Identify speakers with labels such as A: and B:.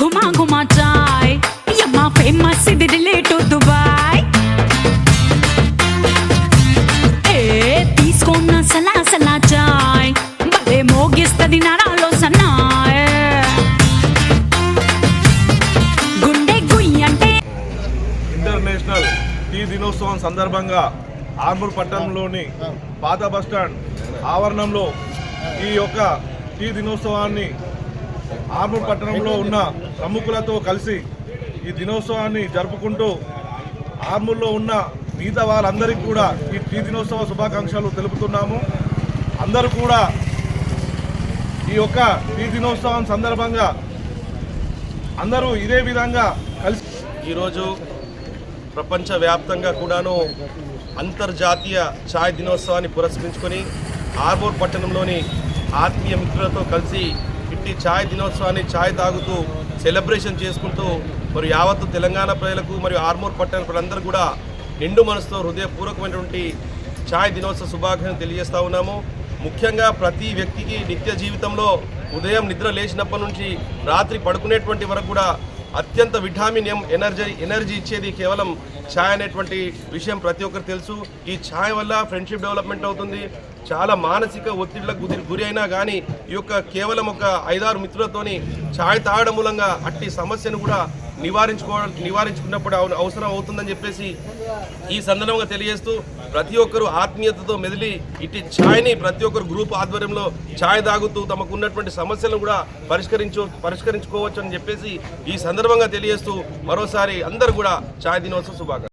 A: ఘుమా ఘుమా చాయ్. యమ్మా ఫేమస్ ఇది రిలేటు దుబాయ్. ఏ తీసుకున్న సలా సలా చాయ్. భలే మోగిస్తుంది నరాలో సన్నాయ్. గుండె గుయ్యి
B: ఇంటర్నేషనల్ టీ దినోత్సవం సందర్భంగా ఆర్మూర్ పట్టణంలోని పాత బస్టాండ్ ఆవరణంలో ఈ యొక్క టీ దినోత్సవాన్ని ఆర్మూర్ పట్టణంలో ఉన్న ప్రముఖులతో కలిసి ఈ దినోత్సవాన్ని జరుపుకుంటూ ఆర్మూర్లో ఉన్న మిగతా వాళ్ళందరికీ కూడా ఈ టీ దినోత్సవ శుభాకాంక్షలు తెలుపుతున్నాము. అందరూ కూడా ఈ యొక్క టీ దినోత్సవం సందర్భంగా అందరూ ఇదే విధంగా కలిసి
C: ఈరోజు ప్రపంచవ్యాప్తంగా కూడాను అంతర్జాతీయ ఛాయ్ దినోత్సవాన్ని పురస్కరించుకొని ఆర్మూర్ పట్టణంలోని ఆత్మీయ మిత్రులతో కలిసి ఇట్టి ఛాయ్ దినోత్సవాన్ని ఛాయ్ తాగుతూ సెలబ్రేషన్ చేసుకుంటూ మరి యావత్తు తెలంగాణ ప్రజలకు మరియు ఆర్మూర్ పట్టణ ప్రజలందరూ కూడా నిండు మనసుతో హృదయపూర్వకమైనటువంటి ఛాయ్ దినోత్సవ శుభాకాంక్షలు తెలియజేస్తూ ఉన్నాము. ముఖ్యంగా ప్రతి వ్యక్తికి నిత్య జీవితంలో ఉదయం నిద్ర లేచినప్పటి నుంచి రాత్రి పడుకునేటువంటి వరకు కూడా అత్యంత విటామిన్ ఎం ఎనర్జీ ఎనర్జీ ఇచ్చేది కేవలం ఛాయ్ అనేటువంటి విషయం ప్రతి ఒక్కరు తెలుసు. ఈ ఛాయ్ వల్ల ఫ్రెండ్షిప్ డెవలప్మెంట్ అవుతుంది. చాలా మానసిక ఒత్తిడిలకు గురి గురి అయినా కానీ ఈ యొక్క కేవలం ఒక ఐదారు మిత్రులతోని ఛాయ్ తాగడం మూలంగా అట్టి సమస్యను కూడా నివారించుకో నివారించుకున్నప్పుడు అవసరం అవుతుందని చెప్పేసి ఈ సందర్భంగా తెలియజేస్తూ ప్రతి ఒక్కరు ఆత్మీయతతో మెదిలి ఇట్టి ఛాయ్ని ప్రతి ఒక్కరు గ్రూప్ ఆధ్వర్యంలో ఛాయ్ తాగుతూ తమకు ఉన్నటువంటి సమస్యలను కూడా పరిష్కరించు పరిష్కరించుకోవచ్చు అని చెప్పేసి ఈ సందర్భంగా తెలియజేస్తూ మరోసారి అందరూ కూడా ఛాయ్ దినోత్సవ శుభాకాంక్షలు.